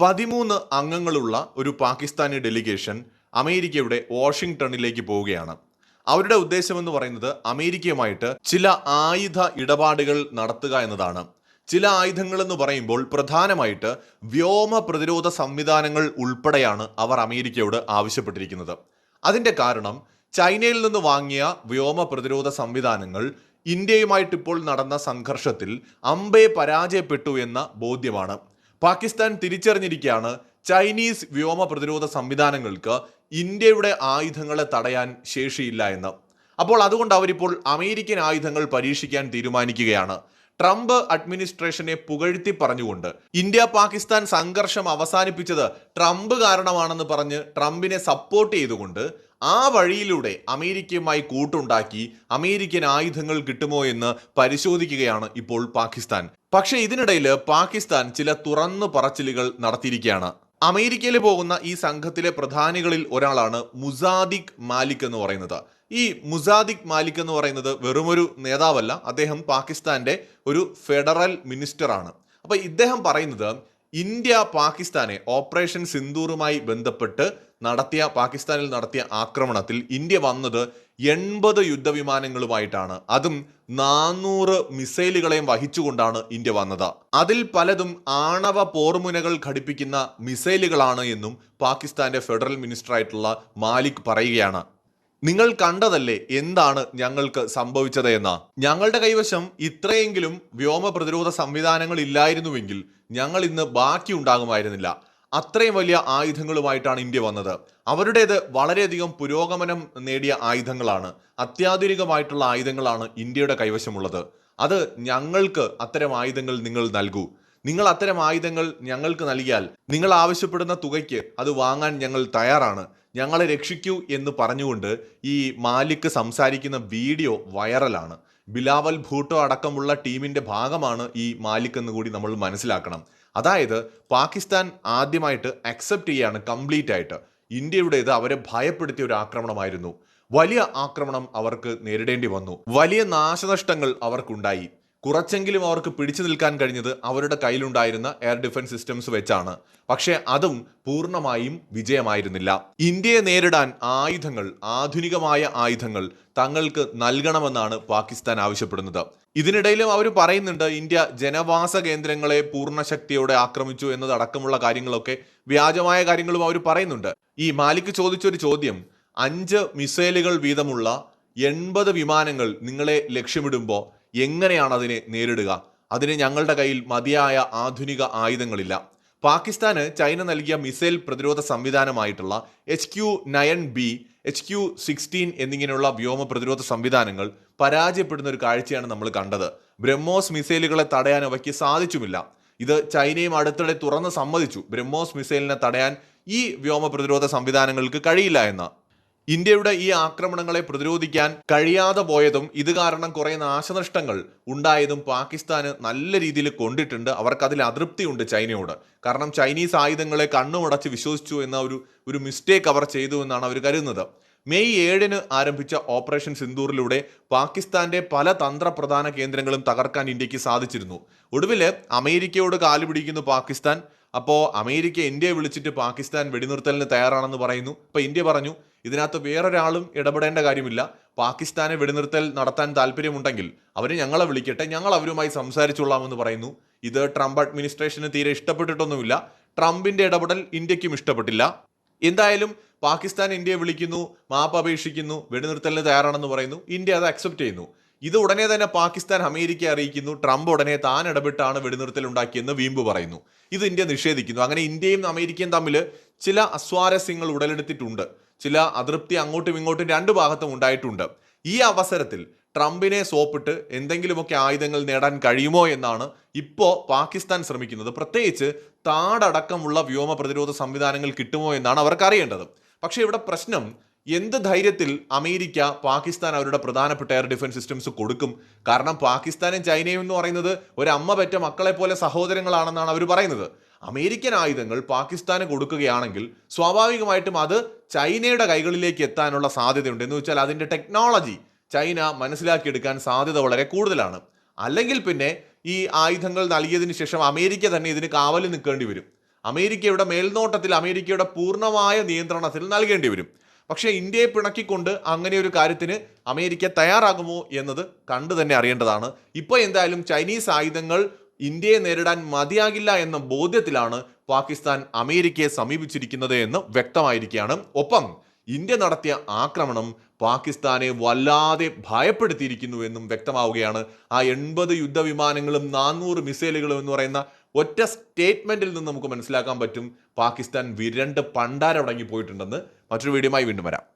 പതിമൂന്ന് അംഗങ്ങളുള്ള ഒരു പാകിസ്ഥാനി ഡെലിഗേഷൻ അമേരിക്കയുടെ വാഷിങ്ടണിലേക്ക് പോവുകയാണ്. അവരുടെ ഉദ്ദേശമെന്ന് പറയുന്നത് അമേരിക്കയുമായിട്ട് ചില ആയുധ ഇടപാടുകൾ നടത്തുക എന്നതാണ്. ചില ആയുധങ്ങൾ എന്ന് പറയുമ്പോൾ പ്രധാനമായിട്ട് വ്യോമ പ്രതിരോധ സംവിധാനങ്ങൾ ഉൾപ്പെടെയാണ് അവർ അമേരിക്കയോട് ആവശ്യപ്പെട്ടിരിക്കുന്നത്. അതിന്റെ കാരണം ചൈനയിൽ നിന്ന് വാങ്ങിയ വ്യോമ പ്രതിരോധ സംവിധാനങ്ങൾ ഇന്ത്യയുമായിട്ട് ഇപ്പോൾ നടന്ന സംഘർഷത്തിൽ അമ്പേ പരാജയപ്പെട്ടു എന്ന ബോധ്യമാണ്. പാകിസ്ഥാൻ തിരിച്ചറിഞ്ഞിരിക്കുകയാണ് ചൈനീസ് വ്യോമ പ്രതിരോധ സംവിധാനങ്ങൾക്ക് ഇന്ത്യയുടെ ആയുധങ്ങളെ തടയാൻ ശേഷിയില്ല എന്ന്. അപ്പോൾ അതുകൊണ്ട് അവരിപ്പോൾ അമേരിക്കൻ ആയുധങ്ങൾ പരീക്ഷിക്കാൻ തീരുമാനിക്കുകയാണ്. ട്രംപ് അഡ്മിനിസ്ട്രേഷനെ പുകഴ്ത്തി പറഞ്ഞുകൊണ്ട് ഇന്ത്യ പാകിസ്ഥാൻ സംഘർഷം അവസാനിപ്പിച്ചത് ട്രംപ് കാരണമാണെന്ന് പറഞ്ഞ് ട്രംപിനെ സപ്പോർട്ട് ചെയ്തുകൊണ്ട് ആ വഴിയിലൂടെ അമേരിക്കയുമായി കൂട്ടുണ്ടാക്കി അമേരിക്കൻ ആയുധങ്ങൾ കിട്ടുമോ എന്ന് പരിശോധിക്കുകയാണ് ഇപ്പോൾ പാകിസ്ഥാൻ. പക്ഷേ ഇതിനിടയിൽ പാകിസ്ഥാൻ ചില തുറന്നു പറച്ചിലുകൾ നടത്തിയിരിക്കുകയാണ്. അമേരിക്കയിൽ പോകുന്ന ഈ സംഘത്തിലെ പ്രധാനികളിൽ ഒരാളാണ് മുസാദിഖ് മാലിക് എന്ന് പറയുന്നത്. ഈ മുസാദിഖ് മാലിക് എന്ന് പറയുന്നത് വെറുമൊരു നേതാവല്ല അദ്ദേഹം പാകിസ്ഥാന്റെ ഒരു ഫെഡറൽ മിനിസ്റ്ററാണ്. അപ്പൊ ഇദ്ദേഹം പറയുന്നത് ഇന്ത്യ പാകിസ്ഥാനെ ഓപ്പറേഷൻ സിന്ദൂറുമായി ബന്ധപ്പെട്ട് നടത്തിയ പാകിസ്ഥാനിൽ നടത്തിയ ആക്രമണത്തിൽ ഇന്ത്യ വന്നത് എൺപത് യുദ്ധവിമാനങ്ങളുമായിട്ടാണ്. അതും നാനൂറ് മിസൈലുകളെയും വഹിച്ചുകൊണ്ടാണ് ഇന്ത്യ വന്നത്. അതിൽ പലതും ആണവ പോർമുനകൾ ഘടിപ്പിക്കുന്ന മിസൈലുകളാണ് എന്നും പാകിസ്ഥാന്റെ ഫെഡറൽ മിനിസ്റ്ററായിട്ടുള്ള മാലിക് പറയുകയാണ്. നിങ്ങൾ കണ്ടതല്ലേ എന്താണ് ഞങ്ങൾക്ക് സംഭവിച്ചത് എന്ന? ഞങ്ങളുടെ കൈവശം ഇത്രയെങ്കിലും വ്യോമ പ്രതിരോധ സംവിധാനങ്ങൾ ഇല്ലായിരുന്നുവെങ്കിൽ ഞങ്ങൾ ഇന്ന് ബാക്കി ഉണ്ടാകുമായിരുന്നില്ല അത്രയും വലിയ ആയുധങ്ങളുമായിട്ടാണ് ഇന്ത്യ വന്നത്. അവരുടേത് വളരെയധികം പുരോഗമനം നേടിയ ആയുധങ്ങളാണ്. അത്യാധുനികമായിട്ടുള്ള ആയുധങ്ങളാണ് ഇന്ത്യയുടെ കൈവശമുള്ളത്. അത് ഞങ്ങൾക്ക് അത്തരം ആയുധങ്ങൾ നിങ്ങൾ നൽകൂ. നിങ്ങൾ അത്തരം ആയുധങ്ങൾ ഞങ്ങൾക്ക് നൽകിയാൽ നിങ്ങൾ ആവശ്യപ്പെടുന്ന തുകയ്ക്ക് അത് വാങ്ങാൻ ഞങ്ങൾ തയ്യാറാണ്. ഞങ്ങളെ രക്ഷിക്കൂ എന്ന് പറഞ്ഞുകൊണ്ട് ഈ മാലിക് സംസാരിക്കുന്ന വീഡിയോ വൈറലാണ്. ബിലാവൽ ഭൂട്ടോ അടക്കമുള്ള ടീമിന്റെ ഭാഗമാണ് ഈ മാലിക് എന്ന് കൂടി നമ്മൾ മനസ്സിലാക്കണം. അതായത് പാകിസ്ഥാൻ ആദ്യമായിട്ട് അക്സെപ്റ്റ് ചെയ്യാണ് കംപ്ലീറ്റ് ആയിട്ട്. ഇന്ത്യയുടേത് അവരെ ഭയപ്പെടുത്തിയ ഒരു ആക്രമണമായിരുന്നു. വലിയ ആക്രമണം അവർക്ക് നേരിടേണ്ടി വന്നു. വലിയ നാശനഷ്ടങ്ങൾ അവർക്കുണ്ടായി. കുറച്ചെങ്കിലും അവർക്ക് പിടിച്ചു നിൽക്കാൻ കഴിഞ്ഞത് അവരുടെ കയ്യിലുണ്ടായിരുന്ന എയർ ഡിഫൻസ് സിസ്റ്റംസ് വെച്ചാണ്. പക്ഷേ അതും പൂർണമായും വിജയമായിരുന്നില്ല. ഇന്ത്യയെ നേരിടാൻ ആയുധങ്ങൾ ആധുനികമായ ആയുധങ്ങൾ തങ്ങൾക്ക് നൽകണമെന്നാണ് പാകിസ്ഥാൻ ആവശ്യപ്പെടുന്നത്. ഇതിനിടയിലും അവർ പറയുന്നുണ്ട് ഇന്ത്യ ജനവാസ കേന്ദ്രങ്ങളെ പൂർണ ശക്തിയോടെ ആക്രമിച്ചു എന്നതടക്കമുള്ള കാര്യങ്ങളൊക്കെ വ്യാജമായ കാര്യങ്ങളും അവർ പറയുന്നുണ്ട്. ഈ മാലിക് ചോദിച്ചൊരു ചോദ്യം അഞ്ച് മിസൈലുകൾ വീതമുള്ള എൺപത് വിമാനങ്ങൾ നിങ്ങളെ ലക്ഷ്യമിടുമ്പോൾ എങ്ങനെയാണ് അതിനെ നേരിടുക? അതിന് ഞങ്ങളുടെ കയ്യിൽ മതിയായ ആധുനിക ആയുധങ്ങളില്ല. പാകിസ്ഥാന് ചൈന നൽകിയ മിസൈൽ പ്രതിരോധ സംവിധാനമായിട്ടുള്ള H Q nine B H Q sixteen എന്നിങ്ങനെയുള്ള വ്യോമ പ്രതിരോധ സംവിധാനങ്ങൾ പരാജയപ്പെടുന്ന ഒരു കാഴ്ചയാണ് നമ്മൾ കണ്ടത്. ബ്രഹ്മോസ് മിസൈലുകളെ തടയാൻ അവയ്ക്ക് സാധിച്ചുമില്ല. ഇത് ചൈനയും അടുത്തിടെ തുറന്ന് സമ്മതിച്ചു. ബ്രഹ്മോസ് മിസൈലിനെ തടയാൻ ഈ വ്യോമ പ്രതിരോധ സംവിധാനങ്ങൾക്ക് കഴിയില്ല എന്ന്. ഇന്ത്യയുടെ ഈ ആക്രമണങ്ങളെ പ്രതിരോധിക്കാൻ കഴിയാതെ പോയതും ഇത് കാരണം കുറേ നാശനഷ്ടങ്ങൾ ഉണ്ടായതും പാകിസ്ഥാന് നല്ല രീതിയിൽ കൊണ്ടിട്ടുണ്ട്. അവർക്ക് അതിൽ അതൃപ്തിയുണ്ട് ചൈനയോട്. കാരണം ചൈനീസ് ആയുധങ്ങളെ കണ്ണുമടച്ച് വിശ്വസിച്ചു എന്ന ഒരു ഒരു മിസ്റ്റേക്ക് അവർ ചെയ്തു എന്നാണ് അവർ കരുതുന്നത്. മെയ് ഏഴിന് ആരംഭിച്ച ഓപ്പറേഷൻ സിന്ദൂറിലൂടെ പാകിസ്ഥാന്റെ പല തന്ത്രപ്രധാന കേന്ദ്രങ്ങളും തകർക്കാൻ ഇന്ത്യയ്ക്ക് സാധിച്ചിരുന്നു. ഒടുവിൽ അമേരിക്കയോട് കാലുപിടിക്കുന്നു പാകിസ്ഥാൻ. അപ്പോൾ അമേരിക്ക ഇന്ത്യയെ വിളിച്ചിട്ട് പാകിസ്ഥാൻ വെടിനിർത്തലിന് തയ്യാറാണെന്ന് പറയുന്നു. അപ്പോൾ ഇന്ത്യ പറഞ്ഞു ഇതിനകത്ത് വേറൊരാളും ഇടപെടേണ്ട കാര്യമില്ല. പാകിസ്ഥാനെ വെടിനിർത്തൽ നടത്താൻ താല്പര്യമുണ്ടെങ്കിൽ അവർ ഞങ്ങളെ വിളിക്കട്ടെ ഞങ്ങൾ അവരുമായി സംസാരിച്ചോളാമെന്ന് പറയുന്നു. ഇത് ട്രംപ് അഡ്മിനിസ്ട്രേഷന് തീരെ ഇഷ്ടപ്പെട്ടിട്ടൊന്നുമില്ല. ട്രംപിന്റെ ഇടപെടൽ ഇന്ത്യക്കും ഇഷ്ടപ്പെട്ടില്ല. എന്തായാലും പാകിസ്ഥാൻ ഇന്ത്യയെ വിളിക്കുന്നു മാപ്പ് അപേക്ഷിക്കുന്നു വെടിനിർത്തലിന് തയ്യാറാണെന്ന് പറയുന്നു. ഇന്ത്യ അത് അക്സെപ്റ്റ് ചെയ്യുന്നു. ഇത് ഉടനെ തന്നെ പാകിസ്ഥാൻ അമേരിക്ക അറിയിക്കുന്നു. ട്രംപ് ഉടനെ താൻ ഇടപെട്ടാണ് വെടിനിർത്തൽ ഉണ്ടാക്കിയെന്ന് വീമ്പ് പറയുന്നു. ഇത് ഇന്ത്യ നിഷേധിക്കുന്നു. അങ്ങനെ ഇന്ത്യയും അമേരിക്കയും തമ്മിൽ ചില അസ്വാരസ്യങ്ങൾ ഉടലെടുത്തിട്ടുണ്ട്. ചില അതൃപ്തി അങ്ങോട്ടും ഇങ്ങോട്ടും രണ്ട് ഭാഗത്തും ഉണ്ടായിട്ടുണ്ട്. ഈ അവസരത്തിൽ ട്രംപിനെ സോപ്പിട്ട് എന്തെങ്കിലുമൊക്കെ ആയുധങ്ങൾ നേടാൻ കഴിയുമോ എന്നാണ് ഇപ്പോൾ പാകിസ്ഥാൻ ശ്രമിക്കുന്നത്. പ്രത്യേകിച്ച് താടടക്കമുള്ള വ്യോമ പ്രതിരോധ സംവിധാനങ്ങൾ കിട്ടുമോ എന്നാണ് അവർക്ക് അറിയേണ്ടത്. പക്ഷേ ഇവിടെ പ്രശ്നം എന്ത് ധൈര്യത്തിൽ അമേരിക്ക പാകിസ്ഥാൻ അവരുടെ പ്രധാനപ്പെട്ട എയർ ഡിഫൻസ് സിസ്റ്റംസ് കൊടുക്കും? കാരണം പാകിസ്ഥാനും ചൈനയും എന്ന് പറയുന്നത് ഒരു അമ്മ പെറ്റ മക്കളെ പോലെ സഹോദരങ്ങളാണെന്നാണ് അവർ പറയുന്നത്. അമേരിക്കൻ ആയുധങ്ങൾ പാകിസ്ഥാന് കൊടുക്കുകയാണെങ്കിൽ സ്വാഭാവികമായിട്ടും അത് ചൈനയുടെ കൈകളിലേക്ക് എത്താനുള്ള സാധ്യതയുണ്ട്. എന്ന് വെച്ചാൽ അതിന്റെ ടെക്നോളജി ചൈന മനസ്സിലാക്കിയെടുക്കാൻ സാധ്യത വളരെ കൂടുതലാണ്. അല്ലെങ്കിൽ പിന്നെ ഈ ആയുധങ്ങൾ നൽകിയതിന് ശേഷം അമേരിക്ക തന്നെ ഇതിന് കാവലിൽ നിൽക്കേണ്ടി വരും. അമേരിക്കയുടെ മേൽനോട്ടത്തിൽ അമേരിക്കയുടെ പൂർണമായ നിയന്ത്രണത്തിൽ നൽകേണ്ടി വരും. പക്ഷേ ഇന്ത്യയെ പിണക്കിക്കൊണ്ട് അങ്ങനെ ഒരു കാര്യത്തിന് അമേരിക്ക തയ്യാറാകുമോ എന്നത് കണ്ടു തന്നെ അറിയേണ്ടതാണ്. ഇപ്പോൾ എന്തായാലും ചൈനീസ് ആയുധങ്ങൾ ഇന്ത്യയെ നേരിടാൻ മതിയാകില്ല എന്ന ബോധ്യത്തിലാണ് പാകിസ്ഥാൻ അമേരിക്കയെ സമീപിച്ചിരിക്കുന്നത് എന്ന് വ്യക്തമായിരിക്കുകയാണ്. ഒപ്പം ഇന്ത്യ നടത്തിയ ആക്രമണം പാകിസ്ഥാനെ വല്ലാതെ ഭയപ്പെടുത്തിയിരിക്കുന്നു എന്നും വ്യക്തമാവുകയാണ്. ആ എൺപത് യുദ്ധവിമാനങ്ങളും നാനൂറ് മിസൈലുകളും എന്ന് പറയുന്ന ഒറ്റ സ്റ്റേറ്റ്മെന്റിൽ നിന്ന് നമുക്ക് മനസ്സിലാക്കാൻ പറ്റും. പാകിസ്ഥാൻ വിരണ്ട് പണ്ടാരടങ്ങി പോയിട്ടുണ്ടെന്ന് മറ്റൊരു വീഡിയോയുമായി വീണ്ടും വരാം.